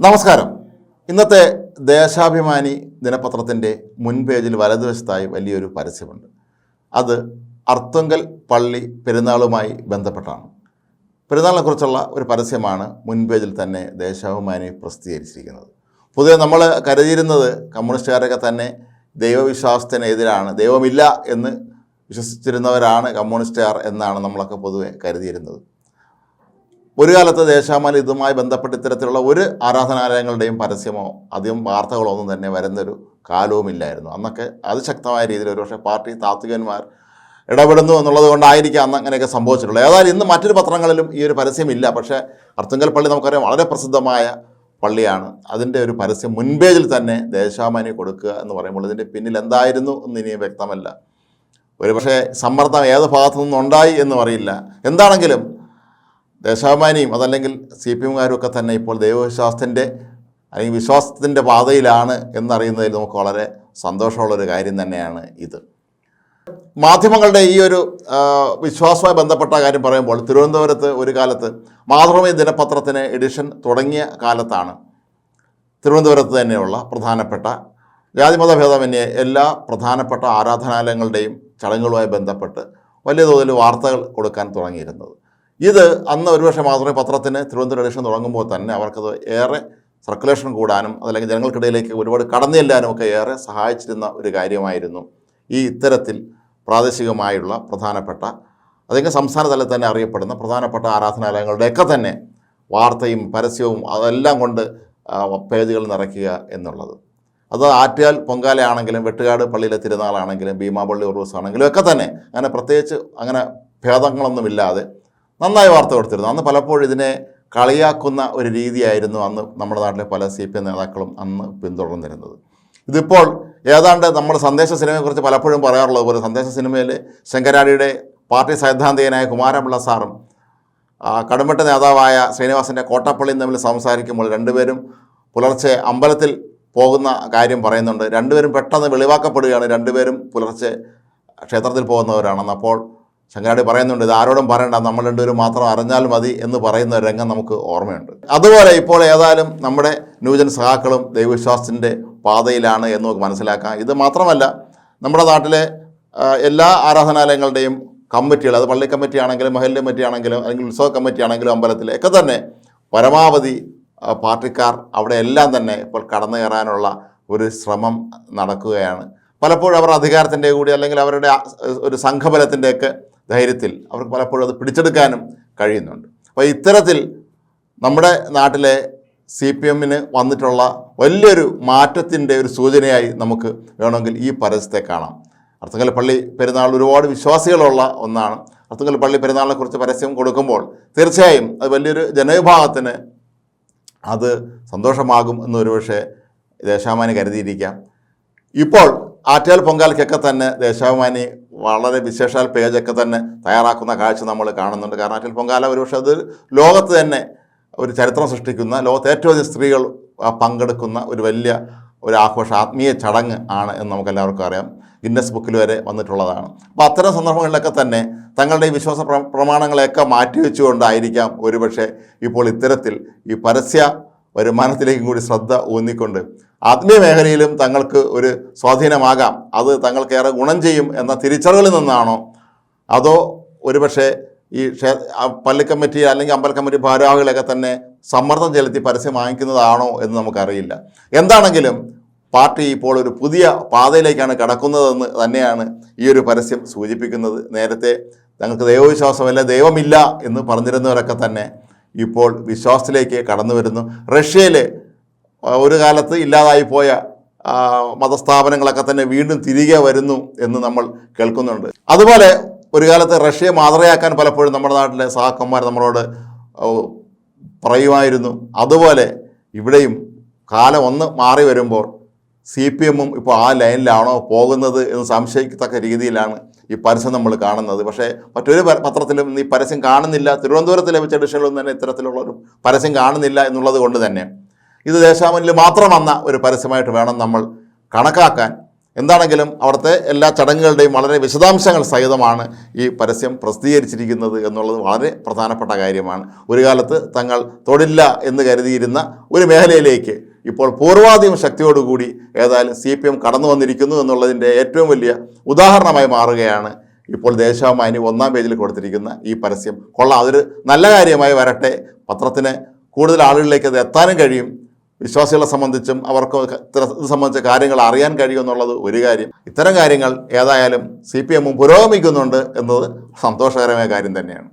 നമസ്കാരം. ഇന്നത്തെ ദേശാഭിമാനി ദിനപത്രത്തിന്റെ മുൻപേജിൽ വലതുവശത്തായി വലിയൊരു പരസ്യമുണ്ട്. അത് അർത്തുങ്കൽ പള്ളി പെരുന്നാളുമായി ബന്ധപ്പെട്ടാണ്. പെരുന്നാളിനെക്കുറിച്ചുള്ള ഒരു പരസ്യമാണ് മുൻപേജിൽ തന്നെ ദേശാഭിമാനി പ്രസിദ്ധീകരിച്ചിരിക്കുന്നത്. പൊതുവെ നമ്മൾ കരുതിയിരുന്നത് കമ്മ്യൂണിസ്റ്റുകാരൊക്കെ തന്നെ ദൈവവിശ്വാസത്തിനെതിരാണ് ദൈവമില്ല എന്ന് വിശ്വസിച്ചിരുന്നവരാണ് കമ്മ്യൂണിസ്റ്റുകാർ എന്നാണ് നമ്മളൊക്കെ പൊതുവെ കരുതിയിരുന്നത്. ഒരു കാലത്ത് ദേശാമാലി ഇതുമായി ബന്ധപ്പെട്ട് ഇത്തരത്തിലുള്ള ഒരു ആരാധനാലയങ്ങളുടെയും പരസ്യമോ അധികം വാർത്തകളോ ഒന്നും തന്നെ വരുന്നൊരു കാലവുമില്ലായിരുന്നു. അന്നൊക്കെ അത് അതിശക്തമായ രീതിയിൽ ഒരുപക്ഷെ പാർട്ടി താത്വികന്മാർ ഇടപെടുന്നു എന്നുള്ളത് കൊണ്ടായിരിക്കാം അന്ന് അങ്ങനെയൊക്കെ സംഭവിച്ചിട്ടുള്ളത്. ഏതായാലും ഇന്ന് മറ്റൊരു പത്രങ്ങളിലും ഈ ഒരു പരസ്യമില്ല. പക്ഷേ അർത്തുങ്കൽ പള്ളി നമുക്കറിയാം വളരെ പ്രസിദ്ധമായ പള്ളിയാണ്. അതിന്റെ ഒരു പരസ്യം മുൻപേജിൽ തന്നെ ദേശാമാനി കൊടുക്കുക എന്ന് പറയുമ്പോൾ ഇതിന്റെ പിന്നിൽ എന്തായിരുന്നു എന്ന് ഇനി വ്യക്തമല്ല. ഒരുപക്ഷെ സമ്മർദ്ദം ഏത് ഭാഗത്തു നിന്നുണ്ടായി എന്ന് അറിയില്ല. എന്താണെങ്കിലും ദേശാഭിമാനിയും അതല്ലെങ്കിൽ സി പി എമ്മുകാരും ഒക്കെ തന്നെ ഇപ്പോൾ ദൈവവിശ്വാസത്തിന്റെ അല്ലെങ്കിൽ വിശ്വാസത്തിന്റെ പാതയിലാണ് എന്നറിയുന്നതിൽ നമുക്ക് വളരെ സന്തോഷമുള്ളൊരു കാര്യം തന്നെയാണ് ഇത്. മാധ്യമങ്ങളുടെ ഈ ഒരു വിശ്വാസവുമായി ബന്ധപ്പെട്ട കാര്യം പറയുമ്പോൾ തിരുവനന്തപുരത്ത് ഒരു കാലത്ത് മാതൃഭൂമി ദിനപത്രത്തിന് എഡിഷൻ തുടങ്ങിയ കാലത്താണ് തിരുവനന്തപുരത്ത് തന്നെയുള്ള പ്രധാനപ്പെട്ട ജാതിമത ഭേദമന്യേ എല്ലാ പ്രധാനപ്പെട്ട ആരാധനാലയങ്ങളുടെയും ചടങ്ങുകളുമായി ബന്ധപ്പെട്ട് വലിയ തോതിൽ വാർത്തകൾ കൊടുക്കാൻ തുടങ്ങിയിരുന്നത്. ഇത് അന്ന് ഒരുപക്ഷെ മാത്രമേ പത്രത്തിന് തിരുവനന്തപുരം എഡിഷൻ തുടങ്ങുമ്പോൾ തന്നെ അവർക്കത് ഏറെ സർക്കുലേഷൻ കൂടാനും അതല്ലെങ്കിൽ ജനങ്ങൾക്കിടയിലേക്ക് ഒരുപാട് കടന്നു ചെല്ലാനും ഒക്കെ ഏറെ സഹായിച്ചിരുന്ന ഒരു കാര്യമായിരുന്നു ഈ ഇത്തരത്തിൽ പ്രാദേശികമായുള്ള പ്രധാനപ്പെട്ട അല്ലെങ്കിൽ സംസ്ഥാന തലത്തിൽ തന്നെ അറിയപ്പെടുന്ന പ്രധാനപ്പെട്ട ആരാധനാലയങ്ങളുടെയൊക്കെ തന്നെ വാർത്തയും പരസ്യവും അതെല്ലാം കൊണ്ട് പേജുകൾ നിറയ്ക്കുക എന്നുള്ളത്. അത് ആറ്റുകാൽ പൊങ്കാലയാണെങ്കിലും വെട്ടുകാട് പള്ളിയിലെ തിരുനാളാണെങ്കിലും ഭീമാപള്ളി ഉറൂസ് ആണെങ്കിലും ഒക്കെ തന്നെ അങ്ങനെ പ്രത്യേകിച്ച് അങ്ങനെ ഭേദങ്ങളൊന്നുമില്ലാതെ നന്നായി വാർത്ത കൊടുത്തിരുന്നു. അന്ന് പലപ്പോഴും ഇതിനെ കളിയാക്കുന്ന ഒരു രീതിയായിരുന്നു അന്ന് നമ്മുടെ നാട്ടിലെ പല സി പി എം നേതാക്കളും അന്ന് പിന്തുടർന്നിരുന്നത്. ഇതിപ്പോൾ ഏതാണ്ട് നമ്മൾ സന്ദേശ സിനിമയെക്കുറിച്ച് പലപ്പോഴും പറയാറുള്ളത് പോലെ സന്ദേശ സിനിമയിൽ ശങ്കരാടിയുടെ പാർട്ടി സൈദ്ധാന്തികനായ കുമാരപിള്ള സാറും ആ, നേതാവായ ശ്രീനിവാസന്റെ കോട്ടപ്പള്ളിയും തമ്മിൽ സംസാരിക്കുമ്പോൾ രണ്ടുപേരും പുലർച്ചെ അമ്പലത്തിൽ പോകുന്ന കാര്യം പറയുന്നുണ്ട്. രണ്ടുപേരും പെട്ടെന്ന് വെളിവാക്കപ്പെടുകയാണ്. രണ്ടുപേരും പുലർച്ചെ ക്ഷേത്രത്തിൽ പോകുന്നവരാണെന്ന്. അപ്പോൾ ശങ്കരാടി പറയുന്നുണ്ട് ഇത് ആരോടും പറയണ്ട നമ്മൾ രണ്ടുപേരും മാത്രം അറിഞ്ഞാൽ മതി എന്ന് പറയുന്ന ഒരു രംഗം നമുക്ക് ഓർമ്മയുണ്ട്. അതുപോലെ ഇപ്പോൾ ഏതായാലും നമ്മുടെ ന്യൂജൻ സഹാക്കളും ദൈവവിശ്വാസത്തിന്റെ പാതയിലാണ് എന്ന് നമുക്ക് മനസ്സിലാക്കാം. ഇത് മാത്രമല്ല നമ്മുടെ നാട്ടിലെ എല്ലാ ആരാധനാലയങ്ങളുടെയും കമ്മിറ്റികൾ അത് പള്ളി കമ്മിറ്റി ആണെങ്കിലും മഹൽ കമ്മിറ്റി ആണെങ്കിലും അല്ലെങ്കിൽ ഉത്സവ കമ്മിറ്റി ആണെങ്കിലും അമ്പലത്തിലെ ഒക്കെ തന്നെ പരമാവധി പാർട്ടിക്കാർ അവിടെ എല്ലാം തന്നെ ഇപ്പോൾ കടന്നു കയറാനുള്ള ഒരു ശ്രമം നടക്കുകയാണ്. പലപ്പോഴും അവർ അധികാരത്തിന്റെ കൂടി അല്ലെങ്കിൽ അവരുടെ ഒരു സംഘബലത്തിന്റെയൊക്കെ ധൈര്യത്തിൽ അവർക്ക് പലപ്പോഴും അത് പിടിച്ചെടുക്കാനും കഴിയുന്നുണ്ട്. അപ്പോൾ ഇത്തരത്തിൽ നമ്മുടെ നാട്ടിലെ സി പി എമ്മിന് വന്നിട്ടുള്ള വലിയൊരു മാറ്റത്തിന്റെ ഒരു സൂചനയായി നമുക്ക് വേണമെങ്കിൽ ഈ പരസ്യത്തെ കാണാം. അർത്തുങ്കൽ പള്ളി പെരുന്നാൾ ഒരുപാട് വിശ്വാസികളുള്ള ഒന്നാണ്. അർത്തുങ്കൽ പള്ളി പെരുന്നാളിനെ കുറിച്ച് പരസ്യം കൊടുക്കുമ്പോൾ തീർച്ചയായും അത് വലിയൊരു ജനവിഭാഗത്തിന് അത് സന്തോഷമാകും എന്നൊരു പക്ഷേ ദേശാഭിമാനി കരുതിയിരിക്കാം. ഇപ്പോൾ ആറ്റാൽ പൊങ്കാലയ്ക്കൊക്കെ തന്നെ ദേശാഭിമാനി വളരെ വിശേഷാൽ പേജൊക്കെ തന്നെ തയ്യാറാക്കുന്ന കാഴ്ച നമ്മൾ കാണുന്നുണ്ട്. കാരണം അച്ഛൻ പൊങ്കാല ഒരുപക്ഷെ അത് ലോകത്ത് തന്നെ ഒരു ചരിത്രം സൃഷ്ടിക്കുന്ന ലോകത്ത് ഏറ്റവും അധികം സ്ത്രീകൾ പങ്കെടുക്കുന്ന ഒരു വലിയ ഒരു ആഘോഷ ആത്മീയ ചടങ്ങ് ആണ് എന്ന് നമുക്ക് എല്ലാവർക്കും അറിയാം. ഗിന്നസ് ബുക്കിൽ വരെ വന്നിട്ടുള്ളതാണ്. അപ്പോൾ അത്തരം സന്ദർഭങ്ങളിലൊക്കെ തന്നെ തങ്ങളുടെ ഈ വിശ്വാസ പ്ര- പ്രമാണങ്ങളെയൊക്കെ മാറ്റിവെച്ചുകൊണ്ടായിരിക്കാം ഒരുപക്ഷെ ഇപ്പോൾ ഇത്തരത്തിൽ ഈ പരസ്യ വരുമാനത്തിലേക്കും കൂടി ശ്രദ്ധ ഊന്നിക്കൊണ്ട് ആത്മീയ മേഖലയിലും തങ്ങൾക്ക് ഒരു സ്വാധീനമാകാം. അത് തങ്ങൾക്ക് ഏറെ ഗുണം ചെയ്യും എന്ന തിരിച്ചറിവിൽ നിന്നാണോ? അതോ ഒരുപക്ഷെ ഈ ക്ഷേ പള്ളി കമ്മിറ്റി അല്ലെങ്കിൽ അമ്പല കമ്മിറ്റി ഭാരവാഹികളൊക്കെ തന്നെ സമ്മർദ്ദം ചെലുത്തി പരസ്യം വാങ്ങിക്കുന്നതാണോ എന്ന് നമുക്കറിയില്ല. എന്താണെങ്കിലും പാർട്ടി ഇപ്പോൾ ഒരു പുതിയ പാതയിലേക്കാണ് കടക്കുന്നതെന്ന് തന്നെയാണ് ഈ ഒരു പരസ്യം സൂചിപ്പിക്കുന്നത്. നേരത്തെ ഞങ്ങൾക്ക് ദൈവവിശ്വാസമല്ല ദൈവമില്ല എന്ന് പറഞ്ഞിരുന്നവരൊക്കെ തന്നെ ഇപ്പോൾ വിശ്വാസത്തിലേക്ക് കടന്നു വരുന്നു റഷ്യയിൽ ഒരു കാലത്ത് ഇല്ലാതായി പോയ മതസ്ഥാപനങ്ങളൊക്കെ തന്നെ വീണ്ടും തിരികെ വരുന്നു എന്ന് നമ്മൾ കേൾക്കുന്നുണ്ട്. അതുപോലെ ഒരു കാലത്ത് റഷ്യയെ മാതൃകയാക്കാൻ പലപ്പോഴും നമ്മുടെ നാട്ടിലെ സഹാക്കന്മാർ നമ്മളോട് പറയുമായിരുന്നു. അതുപോലെ ഇവിടെയും കാലം ഒന്ന് മാറി വരുമ്പോൾ സി പി എമ്മും ഇപ്പോൾ ആ ലൈനിലാണോ പോകുന്നത് എന്ന് സംശയിക്കത്തക്ക രീതിയിലാണ് ഈ പരസ്യം നമ്മൾ കാണുന്നത്. പക്ഷേ മറ്റൊരു പത്രത്തിലും ഈ പരസ്യം കാണുന്നില്ല. തിരുവനന്തപുരത്ത് ലഭിച്ച എഡിഷനിലൊന്നും തന്നെ ഇത്തരത്തിലുള്ള ഒരു പരസ്യം കാണുന്നില്ല എന്നുള്ളത് കൊണ്ട് തന്നെ. ഇത് ദേശാമനിൽ മാത്രം വന്ന ഒരു പരസ്യമായിട്ട് വേണം നമ്മൾ കണക്കാക്കാൻ. എന്താണെങ്കിലും അവിടുത്തെ എല്ലാ ചടങ്ങുകളുടെയും വളരെ വിശദാംശങ്ങൾ സഹിതമാണ് ഈ പരസ്യം പ്രസിദ്ധീകരിച്ചിരിക്കുന്നത് എന്നുള്ളത് വളരെ പ്രധാനപ്പെട്ട കാര്യമാണ്. ഒരു കാലത്ത് തങ്ങൾ തൊടില്ല എന്ന് കരുതിയിരുന്ന ഒരു മേഖലയിലേക്ക് ഇപ്പോൾ പൂർവാധികം ശക്തിയോടുകൂടി ഏതായാലും സി പി എം കടന്നു വന്നിരിക്കുന്നു എന്നുള്ളതിന്റെ ഏറ്റവും വലിയ ഉദാഹരണമായി മാറുകയാണ് ഇപ്പോൾ ദേശാഭിമാനി ഒന്നാം പേജിൽ കൊടുത്തിരിക്കുന്ന ഈ പരസ്യം. കൊള്ളാം അതൊരു നല്ല കാര്യമായി വരട്ടെ. പത്രത്തിന് കൂടുതൽ ആളുകളിലേക്ക് അത് എത്താനും കഴിയും. വിശ്വാസികളെ സംബന്ധിച്ചും അവർക്ക് ഇത് സംബന്ധിച്ച കാര്യങ്ങൾ അറിയാൻ കഴിയും എന്നുള്ളത് ഒരു കാര്യം. ഇത്തരം കാര്യങ്ങൾ ഏതായാലും സി പി എമ്മും പുരോഗമിക്കുന്നുണ്ട് എന്നത് സന്തോഷകരമായ കാര്യം തന്നെയാണ്.